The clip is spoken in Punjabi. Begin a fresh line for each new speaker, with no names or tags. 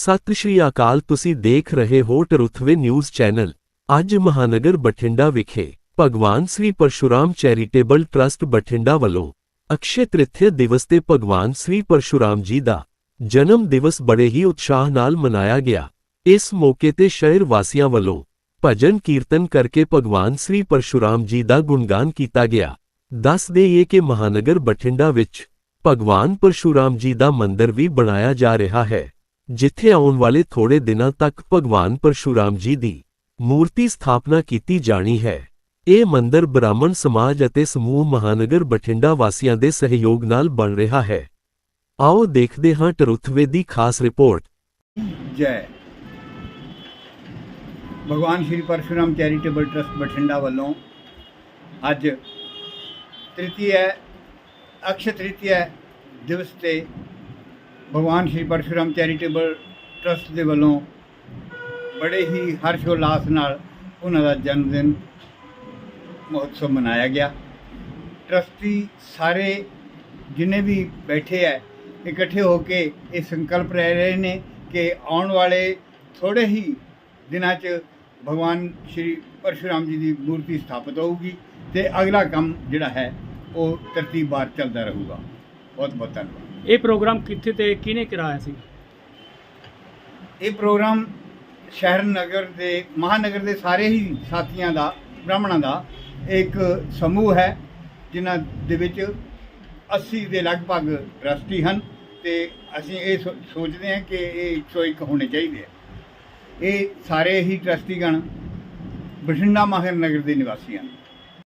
ਸਤਿ ਸ਼੍ਰੀ ਅਕਾਲ, ਤੁਸੀਂ ਦੇਖ ਰਹੇ ਹੋ ਟਰੁਥਵੇ ਨਿਊਜ਼ ਚੈਨਲ। ਅੱਜ ਮਹਾਨਗਰ ਬਠਿੰਡਾ ਵਿਖੇ ਭਗਵਾਨ ਸ੍ਰੀ ਪਰਸ਼ੁਰਾਮ ਚੈਰੀਟੇਬਲ ਟਰਸਟ ਬਠਿੰਡਾ ਵੱਲੋਂ ਅਕਸ਼ੇ ਤ੍ਰਿਤੀਆ ਦਿਵਸ ਤੇ ਭਗਵਾਨ ਸ੍ਰੀ ਪਰਸ਼ੁਰਾਮ ਜੀ ਦਾ ਜਨਮ ਦਿਵਸ ਬੜੇ ਹੀ ਉਤਸ਼ਾਹ ਨਾਲ ਮਨਾਇਆ ਗਿਆ। ਇਸ ਮੌਕੇ ਤੇ ਸ਼ਹਿਰ ਵਾਸੀਆਂ ਵੱਲੋਂ ਭਜਨ ਕੀਰਤਨ ਕਰਕੇ ਭਗਵਾਨ ਸ੍ਰੀ ਪਰਸ਼ੁਰਾਮ ਜੀ ਦਾ ਗੁਣਗਾਨ ਕੀਤਾ ਗਿਆ। ਦੱਸ ਦੇਈਏ ਕਿ ਮਹਾਨਗਰ ਬਠਿੰਡਾ ਵਿੱਚ ਭਗਵਾਨ ਪਰਸ਼ੁਰਾਮ ਜੀ ਦਾ ਮੰਦਿਰ ਵੀ ਬਣਾਇਆ ਜਾ ਰਿਹਾ ਹੈ। ਜਿੱਥੇ ਆਉਣ ਵਾਲੇ ਥੋੜੇ ਦਿਨਾਂ ਤੱਕ ਭਗਵਾਨ ਪਰਸ਼ੁਰਾਮ ਜੀ ਦੀ ਮੂਰਤੀ ਸਥਾਪਨਾ ਕੀਤੀ ਜਾਣੀ ਹੈ। ਇਹ ਮੰਦਿਰ ਬ੍ਰਾਹਮਣ ਸਮਾਜ ਅਤੇ ਸਮੂਹ ਮਹਾਨਗਰ ਬਠਿੰਡਾ ਵਾਸੀਆਂ ਦੇ ਸਹਿਯੋਗ ਨਾਲ ਬਣ ਰਿਹਾ ਹੈ। ਆਓ ਦੇਖਦੇ ਹਾਂ ਟਰੁਥਵੇ ਦੀ ਖਾਸ ਰਿਪੋਰਟ।
ਜੈ। ਭਗਵਾਨ ਸ਼੍ਰੀ ਪਰਸ਼ੁਰਾਮ ਚੈਰੀਟੇਬਲ ਟਰਸਟ ਬਠਿੰਡਾ ਵੱਲੋਂ ਅੱਜ ਤ੍ਰਿਤੀਆ ਅਕਸ਼ਯ ਤ੍ਰਿਤੀਆ ਦਿਵਸ ਤੇ ਭਗਵਾਨ ਸ਼੍ਰੀ ਪਰਸ਼ੁਰਾਮ ਚੈਰੀਟੇਬਲ ਟਰਸਟ ਦੇ ਵੱਲੋਂ ਬੜੇ ਹੀ ਹਰਸ਼ੋਲਾਸ ਨਾਲ ਉਹਨਾਂ ਦਾ ਜਨਮ ਦਿਨ ਮਹੋਤਸਵ ਮਨਾਇਆ ਗਿਆ। ਟਰਸਟੀ ਸਾਰੇ ਜਿੰਨੇ ਵੀ ਬੈਠੇ ਹੈ ਇਕੱਠੇ ਹੋ ਕੇ ਇਹ ਸੰਕਲਪ ਲੈ ਰਹੇ ਨੇ ਕਿ ਆਉਣ ਵਾਲੇ ਥੋੜੇ ਹੀ ਦਿਨਾਂ 'ਚ ਭਗਵਾਨ ਸ਼੍ਰੀ ਪਰਸ਼ੁਰਾਮ ਜੀ ਦੀ ਮੂਰਤੀ ਸਥਾਪਿਤ ਹੋਊਗੀ ਤੇ ਅਗਲਾ ਕੰਮ ਜਿਹੜਾ ਹੈ, ਉਹ ਤਰਤੀਬਵਾਰ ਚੱਲਦਾ ਰਹੂਗਾ। ਬਹੁਤ ਬਹੁਤ ਧੰਨਵਾਦ।
ਇਹ ਪ੍ਰੋਗਰਾਮ ਕਿੱਥੇ ਤੇ ਕਿਹਨੇ ਕਰਾਇਆ ਸੀ?
ਇਹ ਪ੍ਰੋਗਰਾਮ ਸ਼ਹਿਰ ਨਗਰ ਦੇ ਮਹਾਨਗਰ ਦੇ ਸਾਰੇ ਹੀ ਸਾਥੀਆਂ ਦਾ ਬ੍ਰਾਹਮਣਾਂ ਦਾ ਇੱਕ ਸਮੂਹ ਹੈ ਜਿਨ੍ਹਾਂ ਦੇ ਵਿੱਚ 80 ਦੇ ਲਗਭਗ ਟਰਸਟੀ ਹਨ ਤੇ ਅਸੀਂ ਇਹ ਸੋ- ਸੋਚਦੇ ਹਾਂ ਕਿ ਇਹ 101 ਹੋਣੇ ਚਾਹੀਦੇ ਆ। ਇਹ ਸਾਰੇ ਹੀ ਟਰਸਟੀਗਣ ਬਠਿੰਡਾ ਮਹਾਨਗਰ ਦੇ ਨਿਵਾਸੀ ਹਨ।